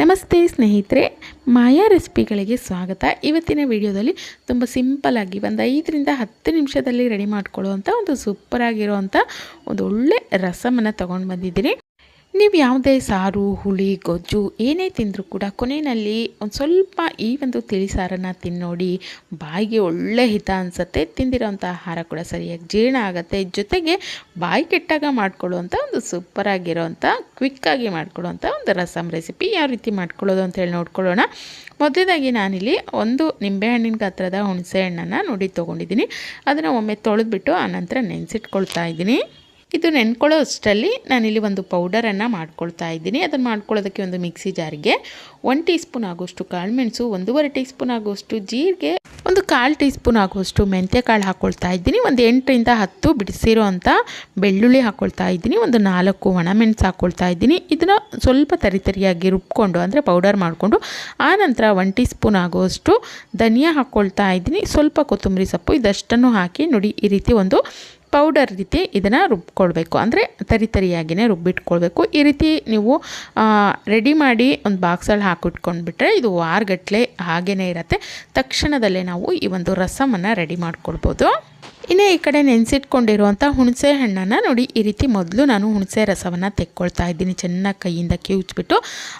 ನಮಸ್ತೆ ಸ್ನೇಹಿತರೆ, ಮಾಯಾ ರೆಸಿಪಿಗಳಿಗೆ ಸ್ವಾಗತ. ಇವತ್ತಿನ ವಿಡಿಯೋದಲ್ಲಿ ತುಂಬ ಸಿಂಪಲಾಗಿ ಒಂದು ಐದರಿಂದ ಹತ್ತು ನಿಮಿಷದಲ್ಲಿ ರೆಡಿ ಮಾಡ್ಕೊಳ್ಳುವಂಥ ಒಂದು ಸೂಪರಾಗಿರುವಂಥ ಒಂದು ಒಳ್ಳೆ ರಸಮನ್ನು ತೊಗೊಂಡು ಬಂದಿದ್ದೀನಿ. ನೀವು ಯಾವುದೇ ಸಾರು, ಹುಳಿ, ಗೊಜ್ಜು ಏನೇ ತಿಂದರೂ ಕೂಡ ಕೊನೆಯಲ್ಲಿ ಒಂದು ಸ್ವಲ್ಪ ಈ ಒಂದು ತಿಳಿ ಸಾರನ್ನು ತಿನ್ನೋಡಿ ಬಾಯಿಗೆ ಒಳ್ಳೆ ಹಿತ ಅನಿಸುತ್ತೆ. ತಿಂದಿರೋಂಥ ಆಹಾರ ಕೂಡ ಸರಿಯಾಗಿ ಜೀರ್ಣ ಆಗುತ್ತೆ. ಜೊತೆಗೆ ಬಾಯಿ ಕೆಟ್ಟಾಗ ಮಾಡ್ಕೊಳ್ಳುವಂಥ ಒಂದು ಸೂಪರಾಗಿರೋವಂಥ ಕ್ವಿಕ್ಕಾಗಿ ಮಾಡ್ಕೊಳ್ಳೋವಂಥ ಒಂದು ರಸಮ್ ರೆಸಿಪಿ ಯಾವ ರೀತಿ ಮಾಡ್ಕೊಳ್ಳೋದು ಅಂತೇಳಿ ನೋಡ್ಕೊಳ್ಳೋಣ. ಮೊದಲನೇದಾಗಿ ನಾನಿಲ್ಲಿ ಒಂದು ನಿಂಬೆಹಣ್ಣಿನ ಗಾತ್ರದ ಹುಣಸೆ ಹಣ್ಣನ್ನು ನೋಡಿ ತೊಗೊಂಡಿದ್ದೀನಿ. ಅದನ್ನು ಒಮ್ಮೆ ತೊಳೆದ್ಬಿಟ್ಟು ಆನಂತರ ನೆನೆಸಿಟ್ಕೊಳ್ತಾ ಇದ್ದೀನಿ. ಇದು ನೆನ್ಕೊಳ್ಳೋ ಅಷ್ಟರಲ್ಲಿ ನಾನಿಲ್ಲಿ ಒಂದು ಪೌಡರನ್ನು ಮಾಡ್ಕೊಳ್ತಾ ಇದ್ದೀನಿ. ಅದನ್ನು ಮಾಡ್ಕೊಳ್ಳೋದಕ್ಕೆ ಒಂದು ಮಿಕ್ಸಿ ಜಾರಿಗೆ ಒನ್ ಟೀ ಸ್ಪೂನ್ ಆಗೋಷ್ಟು ಕಾಳುಮೆಣಸು ಒಂದೂವರೆ ಟೀ ಸ್ಪೂನ್ ಆಗೋಷ್ಟು ಜೀರಿಗೆ, ಒಂದು ಕಾಲು ಟೀ ಸ್ಪೂನ್ ಆಗುವಷ್ಟು ಮೆಂತ್ಯ ಕಾಳು ಹಾಕ್ಕೊಳ್ತಾ ಇದ್ದೀನಿ. ಒಂದು ಎಂಟರಿಂದ ಹತ್ತು ಬಿಡಿಸಿರೋ ಅಂಥ ಬೆಳ್ಳುಳ್ಳಿ ಹಾಕ್ಕೊಳ್ತಾ ಇದ್ದೀನಿ. ಒಂದು ನಾಲ್ಕು ಒಣಮೆಣಸು ಹಾಕ್ಕೊಳ್ತಾ ಇದ್ದೀನಿ. ಇದನ್ನು ಸ್ವಲ್ಪ ತರಿತರಿಯಾಗಿ ರುಬ್ಕೊಂಡು, ಅಂದರೆ ಪೌಡರ್ ಮಾಡಿಕೊಂಡು ಆನಂತರ ಒನ್ ಟೀ ಸ್ಪೂನ್ ಆಗುವಷ್ಟು ಧನಿಯಾ ಹಾಕ್ಕೊಳ್ತಾ ಇದ್ದೀನಿ. ಸ್ವಲ್ಪ ಕೊತ್ತಂಬರಿ ಸೊಪ್ಪು ಇದಷ್ಟನ್ನು ಹಾಕಿ, ನೋಡಿ ಈ ರೀತಿ ಒಂದು ಪೌಡರ್ ರೀತಿ ಇದನ್ನು ರುಬ್ಕೊಳ್ಬೇಕು. ಅಂದರೆ ತರಿ ತರಿಯಾಗಿಯೇ ರುಬ್ಬಿಟ್ಕೊಳ್ಬೇಕು. ಈ ರೀತಿ ನೀವು ರೆಡಿ ಮಾಡಿ ಒಂದು ಬಾಕ್ಸಲ್ಲಿ ಹಾಕಿಟ್ಕೊಂಡ್ಬಿಟ್ರೆ ಇದು ವಾರಗಟ್ಟಲೆ ಹಾಗೇ ಇರುತ್ತೆ. ತಕ್ಷಣದಲ್ಲೇ ನಾವು ಈ ಒಂದು ರಸಮನ್ನು ರೆಡಿ ಮಾಡ್ಕೊಳ್ಬೋದು. ಇನ್ನು ಈ ಕಡೆ ನೆನೆಸಿಟ್ಕೊಂಡಿರುವಂಥ ಹುಣಸೆ ಹಣ್ಣನ್ನು ನೋಡಿ ಈ ರೀತಿ ಮೊದಲು ನಾನು ಹುಣಸೆ ರಸವನ್ನು ತೆಕ್ಕೊಳ್ತಾ ಇದ್ದೀನಿ. ಚೆನ್ನಾಗಿ ಕೈಯಿಂದ ಕಿವುಚ್ಬಿಟ್ಟು,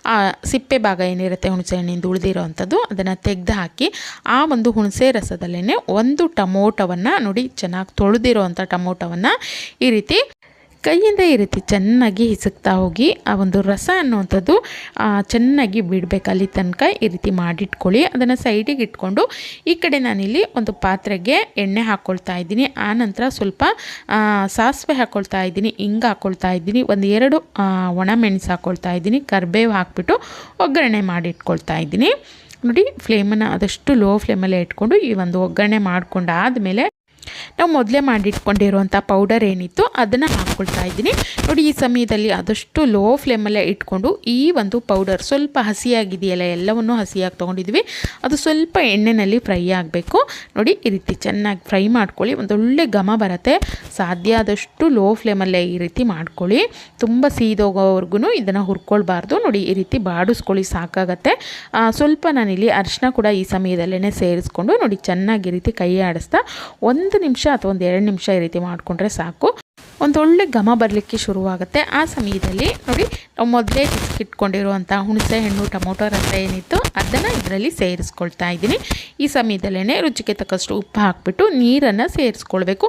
ಆ ಸಿಪ್ಪೆ ಭಾಗ ಏನಿರುತ್ತೆ ಹುಣಸೆ ಹಣ್ಣಿಂದ ಉಳಿದಿರೋವಂಥದ್ದು ಅದನ್ನು ತೆಗೆದು ಹಾಕಿ ಆ ಒಂದು ಹುಣಸೆ ರಸದಲ್ಲೇ ಒಂದು ಟಮೋಟವನ್ನು ನೋಡಿ ಚೆನ್ನಾಗಿ ತೊಳೆದಿರೋ ಅಂಥ ಟಮೋಟವನ್ನು ಈ ರೀತಿ ಕೈಯಿಂದ ಈ ರೀತಿ ಚೆನ್ನಾಗಿ ಹಿಸುಕ್ತಾ ಹೋಗಿ ಆ ಒಂದು ರಸ ಅನ್ನುವಂಥದ್ದು ಚೆನ್ನಾಗಿ ಬಿಡಬೇಕು. ಅಲ್ಲಿ ತನಕ ಈ ರೀತಿ ಮಾಡಿಟ್ಕೊಳ್ಳಿ. ಅದನ್ನು ಸೈಡಿಗೆ ಇಟ್ಕೊಂಡು ಈ ಕಡೆ ನಾನಿಲ್ಲಿ ಒಂದು ಪಾತ್ರೆಗೆ ಎಣ್ಣೆ ಹಾಕ್ಕೊಳ್ತಾ ಇದ್ದೀನಿ. ಆನಂತರ ಸ್ವಲ್ಪ ಸಾಸಿವೆ ಹಾಕ್ಕೊಳ್ತಾ ಇದ್ದೀನಿ. ಹಿಂಗೆ ಹಾಕ್ಕೊಳ್ತಾ ಇದ್ದೀನಿ. ಒಂದು ಎರಡು ಒಣಮೆಣಸು ಹಾಕ್ಕೊಳ್ತಾ ಇದ್ದೀನಿ. ಕರ್ಬೇವು ಹಾಕ್ಬಿಟ್ಟು ಒಗ್ಗರಣೆ ಮಾಡಿಟ್ಕೊಳ್ತಾ ಇದ್ದೀನಿ. ನೋಡಿ ಫ್ಲೇಮನ್ನು ಆದಷ್ಟು ಲೋ ಫ್ಲೇಮಲ್ಲೇ ಇಟ್ಕೊಂಡು ಈ ಒಂದು ಒಗ್ಗರಣೆ ಮಾಡ್ಕೊಂಡಾದಮೇಲೆ ನಾವು ಮೊದಲೇ ಮಾಡಿಟ್ಕೊಂಡಿರುವಂಥ ಪೌಡರ್ ಏನಿತ್ತು ಅದನ್ನು ಹಾಕ್ಕೊಳ್ತಾ ಇದ್ದೀನಿ. ನೋಡಿ, ಈ ಸಮಯದಲ್ಲಿ ಆದಷ್ಟು ಲೋ ಫ್ಲೇಮಲ್ಲೇ ಇಟ್ಕೊಂಡು ಈ ಒಂದು ಪೌಡರ್ ಸ್ವಲ್ಪ ಹಸಿಯಾಗಿದೆಯಲ್ಲ, ಎಲ್ಲವನ್ನು ಹಸಿಯಾಗಿ ತೊಗೊಂಡಿದ್ವಿ. ಅದು ಸ್ವಲ್ಪ ಎಣ್ಣೆಯಲ್ಲಿ ಫ್ರೈ ಆಗಬೇಕು. ನೋಡಿ, ಈ ರೀತಿ ಚೆನ್ನಾಗಿ ಫ್ರೈ ಮಾಡ್ಕೊಳ್ಳಿ. ಒಂದೊಳ್ಳೆ ಘಮ ಬರುತ್ತೆ. ಸಾಧ್ಯ ಆದಷ್ಟು ಲೋ ಫ್ಲೇಮಲ್ಲೇ ಈ ರೀತಿ ಮಾಡ್ಕೊಳ್ಳಿ. ತುಂಬ ಸೀದೋಗೋವರೆಗೂ ಇದನ್ನು ಹುರ್ಕೊಳ್ಬಾರ್ದು. ನೋಡಿ, ಈ ರೀತಿ ಬಾಡಿಸ್ಕೊಳ್ಳಿ, ಸಾಕಾಗತ್ತೆ. ಸ್ವಲ್ಪ ನಾನಿಲ್ಲಿ ಅರಿಶಿನ ಕೂಡ ಈ ಸಮಯದಲ್ಲೇ ಸೇರಿಸ್ಕೊಂಡು ನೋಡಿ, ಚೆನ್ನಾಗಿ ಈ ರೀತಿ ಕೈ ಆಡಿಸ್ತಾ, ಒಂದು ನಿಮಿಷ ಅಥವಾ ಒಂದು ಎರಡು ನಿಮಿಷ ಈ ರೀತಿ ಮಾಡಿಕೊಂಡ್ರೆ ಸಾಕು. ಒಂದೊಳ್ಳೆ ಘಮ ಬರಲಿಕ್ಕೆ ಶುರುವಾಗುತ್ತೆ. ಆ ಸಮಯದಲ್ಲಿ ನೋಡಿ, ನಾವು ಮೊದಲೇ ಇಟ್ಕೊಂಡಿರುವಂಥ ಹುಣಸೆ ಹಣ್ಣು, ಟೊಮೊಟೊ ರಸ ಏನಿತ್ತು ಅದನ್ನು ಇದರಲ್ಲಿ ಸೇರಿಸ್ಕೊಳ್ತಾ ಇದ್ದೀನಿ. ಈ ಸಮಯದಲ್ಲೇ ರುಚಿಗೆ ತಕ್ಕಷ್ಟು ಉಪ್ಪು ಹಾಕಿಬಿಟ್ಟು ನೀರನ್ನು ಸೇರಿಸ್ಕೊಳ್ಬೇಕು.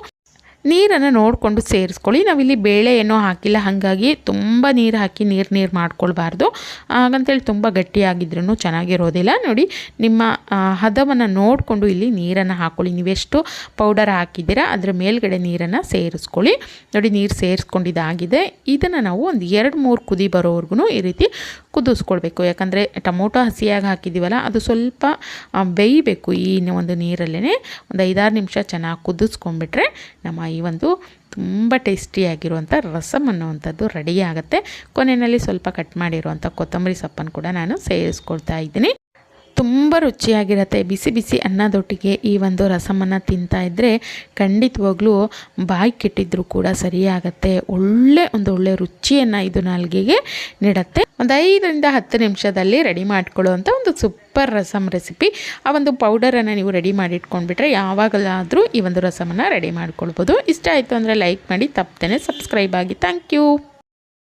ನೀರನ್ನು ನೋಡಿಕೊಂಡು ಸೇರಿಸ್ಕೊಳ್ಳಿ. ನಾವಿಲ್ಲಿ ಬೇಳೆ ಏನೋ ಹಾಕಿಲ್ಲ. ಹಾಗಾಗಿ ತುಂಬ ನೀರು ಹಾಕಿ ನೀರು ನೀರು ಮಾಡ್ಕೊಳ್ಬಾರ್ದು. ಹಾಗಂತೇಳಿ ತುಂಬ ಗಟ್ಟಿಯಾಗಿದ್ರೂ ಚೆನ್ನಾಗಿರೋದಿಲ್ಲ. ನೋಡಿ, ನಿಮ್ಮ ಹದವನ್ನು ನೋಡಿಕೊಂಡು ಇಲ್ಲಿ ನೀರನ್ನು ಹಾಕ್ಕೊಳ್ಳಿ ನೀವೆಷ್ಟು ಪೌಡರ್ ಹಾಕಿದ್ದೀರಾ, ಅದರ ಮೇಲ್ಗಡೆ ನೀರನ್ನು ಸೇರಿಸ್ಕೊಳ್ಳಿ. ನೋಡಿ, ನೀರು ಸೇರಿಸ್ಕೊಂಡಿದ್ದಾಗಿದೆ. ಇದನ್ನು ನಾವು ಒಂದು ಎರಡು ಮೂರು ಕುದಿ ಬರೋವರೆಗೂ ಈ ರೀತಿ ಕುದಿಸ್ಕೊಳ್ಬೇಕು. ಯಾಕಂದರೆ ಟೊಮೊಟೊ ಹಸಿಯಾಗಿ ಹಾಕಿದ್ದೀವಲ್ಲ, ಅದು ಸ್ವಲ್ಪ ಬೇಯಬೇಕು ಈ ಒಂದು ನೀರಲ್ಲೇ ಒಂದು ಐದಾರು ನಿಮಿಷ ಚೆನ್ನಾಗಿ ಕುದಿಸ್ಕೊಂಡ್ಬಿಟ್ರೆ ನಮ್ಮ ಒಂದು ತುಂಬ ಟೇಸ್ಟಿಯಾಗಿರುವಂಥ ರಸಮ್ ಅನ್ನುವಂಥದ್ದು ರೆಡಿ ಆಗುತ್ತೆ. ಕೊನೆಯಲ್ಲಿ ಸ್ವಲ್ಪ ಕಟ್ ಮಾಡಿರುವಂಥ ಕೊತ್ತಂಬರಿ ಸೊಪ್ಪನ್ನು ಕೂಡ ನಾನು ಸೇರಿಸ್ಕೊಳ್ತಾ ಇದ್ದೀನಿ. ತುಂಬ ರುಚಿಯಾಗಿರುತ್ತೆ. ಬಿಸಿ ಬಿಸಿ ಅನ್ನದೊಟ್ಟಿಗೆ ಈ ಒಂದು ರಸಮನ್ನು ತಿಂತಾ ಇದ್ದರೆ ಖಂಡಿತವಾಗ್ಲೂ ಬಾಯಿ ಕೆಟ್ಟಿದ್ರೂ ಕೂಡ ಸರಿಯಾಗತ್ತೆ. ಒಳ್ಳೆ ಒಂದು ಒಳ್ಳೆ ರುಚಿಯನ್ನು ಇದು ನಾಲ್ಗೆಗೆ ನೀಡುತ್ತೆ. ಒಂದು ಐದರಿಂದ ಹತ್ತು ನಿಮಿಷದಲ್ಲಿ ರೆಡಿ ಮಾಡ್ಕೊಳ್ಳುವಂಥ ಒಂದು ಸೂಪರ್ ರಸಮ್ ರೆಸಿಪಿ ಆ ಒಂದು ಪೌಡರನ್ನು ನೀವು ರೆಡಿ ಮಾಡಿ ಇಟ್ಕೊಂಡ್ಬಿಟ್ರೆ ಯಾವಾಗಲಾದರೂ ಈ ಒಂದು ರಸಮನ್ನು ರೆಡಿ ಮಾಡ್ಕೊಳ್ಬೋದು. ಇಷ್ಟ ಆಯಿತು ಅಂದರೆ ಲೈಕ್ ಮಾಡಿ, ತಪ್ಪದೇ ಸಬ್ಸ್ಕ್ರೈಬ್ ಆಗಿ. Thank you